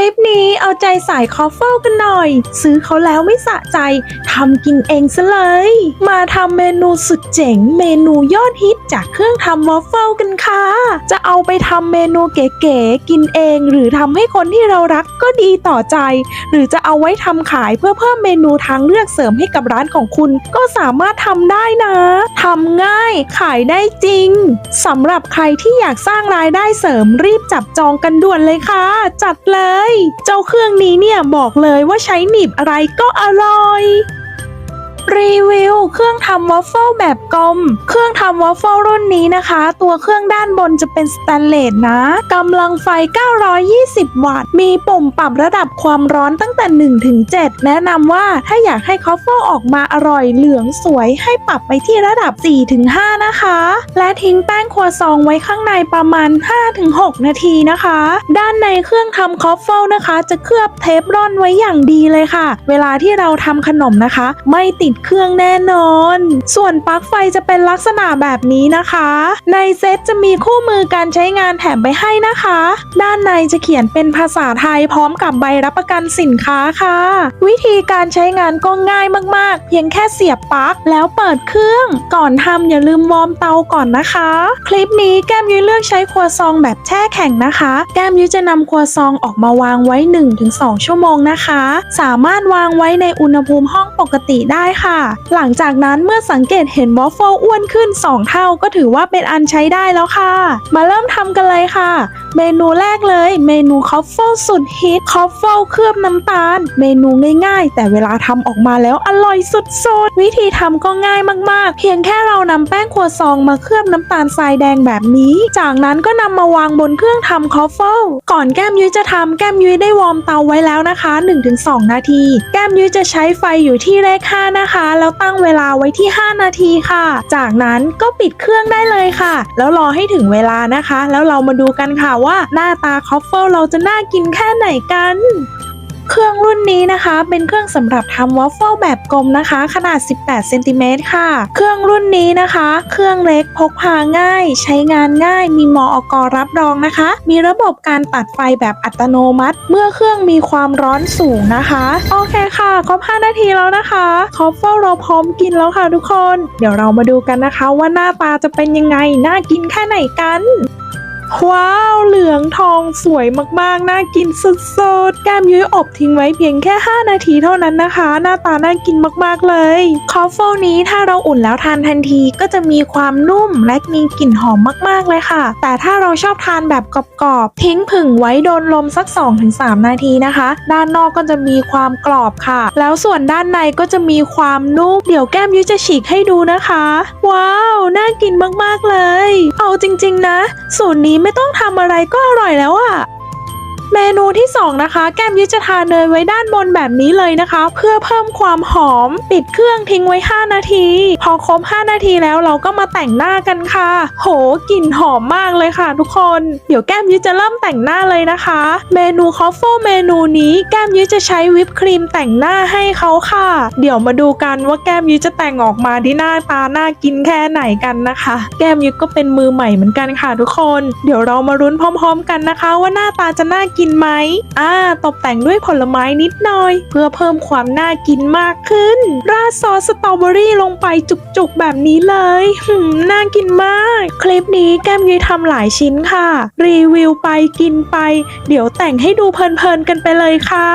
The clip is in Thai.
ลิปนี้เอาใจสายคอฟเฟิลกันหน่อย ซื้อเขาแล้วไม่สะใจทำกินเองซะเลย มาทำเมนูสุดเจ๋ง เมนูยอดฮิตจากเครื่องทำวอฟเฟิลกันค่ะ จะเอาไปทำเมนูเก๋ๆกินเอง หรือทำให้คนที่เรารักก็ดีต่อใจ หรือจะเอาไว้ทำขายเพื่อเพิ่มเมนูทางเลือกเสริมให้กับร้านของคุณ ก็สามารถทำได้นะทำง่ายขายได้จริงสำหรับใครที่อยากสร้างรายได้เสริมรีบจับจองกันด่วนเลยค่ะ จัดเลยเจ้าเครื่องนี้เนี่ยบอกเลยว่าใช้หนีบอะไรก็อร่อย รีวิว เครื่องทำวอฟเฟิลแบบกลม เครื่องทำวอฟเฟิลรุ่นนี้นะคะ ตัวเครื่องด้านบนจะเป็นสแตนเลสนะกำลังไฟ 920 วัตต์ มีปุ่มปรับระดับความร้อนตั้งแต่ 1 ถึง 7 แนะนำว่าถ้าอยากให้คอฟเฟิลออกมาอร่อยเหลืองสวยให้ปรับไปที่ระดับ 4 ถึง 5 นะคะ และทิ้งแป้งครัวซองไว้ข้างในประมาณ 5 ถึง 6 นาทีนะคะ ด้านในเครื่องทำคอฟเฟิลนะคะ จะเคลือบเทปร่อนไว้อย่างดีเลยค่ะ เวลาที่เราทำขนมนะคะ ไม่ติดเครื่องแน่นอน ส่วนปลั๊กไฟจะเป็นลักษณะแบบนี้นะคะ ในเซ็ตจะมีคู่มือการใช้งานแถมไปให้นะคะ ด้านในจะเขียนเป็นภาษาไทยพร้อมกับใบรับประกันสินค้าค่ะ วิธีการใช้งานก็ง่ายมากๆ เพียงแค่เสียบปลั๊กแล้วเปิดเครื่อง ก่อนทำอย่าลืมวอร์มเตาก่อนนะคะ คลิปนี้แก้มยุ้ยเลือกใช้ครัวซองแบบแช่แข็งนะคะ แก้มยุ้ยจะนำครัวซองออกมาวางไว้ 1-2 ชั่วโมงนะคะ สามารถวางไว้ในอุณหภูมิห้องปกติได้ค่ะหลังจากนั้นเมื่อสังเกตเห็นวอฟเฟิลอ้วนขึ้น 2 เท่าก็ถือว่าเป็นอันใช้ได้แล้วค่ะ มาเริ่มทำกันเลยค่ะ เมนูแรกเลย เมนูคอฟเฟิลสุดฮิตคอฟเฟิลเคลือบน้ำตาล เมนูง่ายๆ แต่เวลาทำออกมาแล้วอร่อยสุดๆ วิธีทำก็ง่ายมากๆ เพียงแค่เรานำแป้งครัวซองมาเคลือบน้ำตาลทรายแดงแบบนี้ จากนั้นก็นำมาวางบนเครื่องทำคอฟเฟิลก่อนแก้มยุ้ยจะทำแก้มยุ้ยได้วอร์มเตาไว้แล้วนะคะ 1-2 นาที แก้มยุ้ยจะใช้ไฟอยู่ที่เลข5นะคะแล้วตั้งเวลาไว้ที่ 5 นาทีค่ะ จากนั้นก็ปิดเครื่องได้เลยค่ะ แล้วรอให้ถึงเวลานะคะ แล้วเรามาดูกันค่ะว่าหน้าตาคอฟเฟิลเราจะน่ากินแค่ไหนกัน เครื่องรุ่นนี้นะคะ เป็นเครื่องสำหรับทำวอฟเฟิลแบบกลมนะคะ ขนาด 18 เซนติเมตรค่ะ เครื่องรุ่นนี้นะคะ เครื่องเล็กพกพาง่าย ใช้งานง่าย มีมอกรับรองนะคะ มีระบบการตัดไฟแบบอัตโนมัติ เมื่อเครื่องมีความร้อนสูงนะคะ โอเคค่ะ ครบ 5 นาทีแล้วนะคะคอฟเฟิลเราพร้อมกินแล้วค่ะทุกคน เดี๋ยวเรามาดูกันนะคะ ว่าหน้าตาจะเป็นยังไง น่ากินแค่ไหนกัน ว้าว เหลืองทองสวยมากๆ น่ากินสุดๆ แก้มยุ้ยอบทิ้งไว้เพียงแค่ 5 นาทีเท่านั้นนะคะ หน้าตาน่ากินมากๆเลยคอฟเฟิลนี้ถ้าเราอุ่นแล้วทานทันทีก็จะมีความนุ่มและมีกลิ่นหอมมากๆเลยค่ะ แต่ถ้าเราชอบทานแบบกรอบๆ ทิ้งผึ่งไว้โดนลมสัก 2-3 นาทีนะคะ ด้านนอกก็จะมีความกรอบค่ะ แล้วส่วนด้านในก็จะมีความนุ่ม เดี๋ยวแก้มยุ้ยจะฉีกให้ดูนะคะ ว้าว น่ากินมากๆเลย เอาจริง ๆ นะสูตรนี้ไม่ต้องทำอะไรก็อร่อยแล้วอะ เมนูที่2นะคะ แก้มยุ้ยจะทาเนยไว้ด้านบนแบบนี้เลยนะคะ เพื่อเพิ่มความหอม ปิดเครื่องทิ้งไว้ 5 นาที พอครบ 5 นาทีแล้วเราก็มาแต่งหน้ากันค่ะ โหกลิ่นหอมมากเลยค่ะ ทุกคน เดี๋ยวแก้มยุ้ยจะเริ่มแต่งหน้าเลยนะคะ เมนูคอฟเฟิลเมนูนี้แก้มยุ้ยจะใช้วิปครีมแต่งหน้าให้เขาค่ะ เดี๋ยวมาดูกันว่าแก้มยุ้ยจะแต่งออกมาที่หน้าตาน่ากินแค่ไหนกันนะคะ แก้มยุ้ยก็เป็นมือใหม่เหมือนกันค่ะ ทุกคน เดี๋ยวเรามารุ้นพร้อม ๆ กันนะคะ ว่าหน้าตาจะน่ากินไหมอ่าตกแต่งด้วยผลไม้นิดหน่อย เพื่อเพิ่มความน่ากินมากขึ้น ราดซอสสตรอเบอรี่ลงไปจุกๆแบบนี้เลยหืมน่ากินมาก คลิปนี้แก้มยุ้ยทำหลายชิ้นค่ะ รีวิวไปกินไป เดี๋ยวแต่งให้ดูเพลินๆกันไปเลยค่ะ